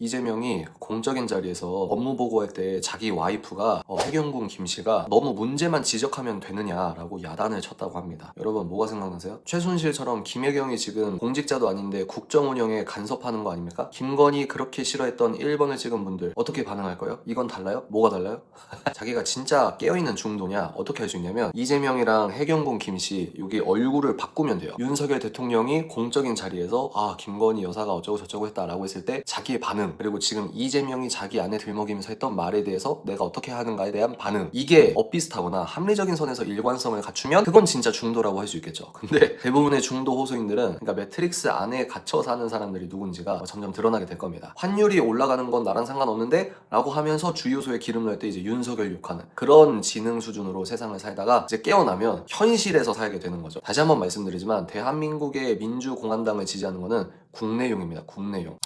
이재명이 공적인 자리에서 업무 보고할 때 자기 와이프가 어, 해경군 김 씨가 너무 문제만 지적하면 되느냐라고 야단을 쳤다고 합니다. 여러분 뭐가 생각나세요? 최순실처럼 김혜경이 지금 공직자도 아닌데 국정 운영에 간섭하는 거 아닙니까? 김건희 그렇게 싫어했던 1번을 찍은 분들 어떻게 반응할까요? 이건 달라요? 뭐가 달라요? 자기가 진짜 깨어있는 중도냐 어떻게 할 수 있냐면 이재명이랑 해경군 김씨 여기 얼굴을 바꾸면 돼요 윤석열 대통령이 공적인 자리에서 아 김건희 여사가 어쩌고 저쩌고 했다라고 했을 때 자기의 반응 그리고 지금 이재명이 자기 안에 들먹이면서 했던 말에 대해서 내가 어떻게 하는가에 대한 반응 이게 엇비슷하거나 합리적인 선에서 일관성을 갖추면 그건 진짜 중도라고 할 수 있겠죠 근데 대부분의 중도 호소인들은 그러니까 매트릭스 안에 갇혀 사는 사람들이 누군지가 점점 드러나게 될 겁니다 환율이 올라가는 건 나랑 상관없는데 라고 하면서 주유소에 기름 넣을 때 이제 윤석열 욕하는 그런 지능 수준으로 세상을 살다가 이제 깨어나면 현실에서 살게 되는 거죠. 다시 한번 말씀드리지만 대한민국의 민주공화당을 지지하는 거는 국내용입니다. 국내용.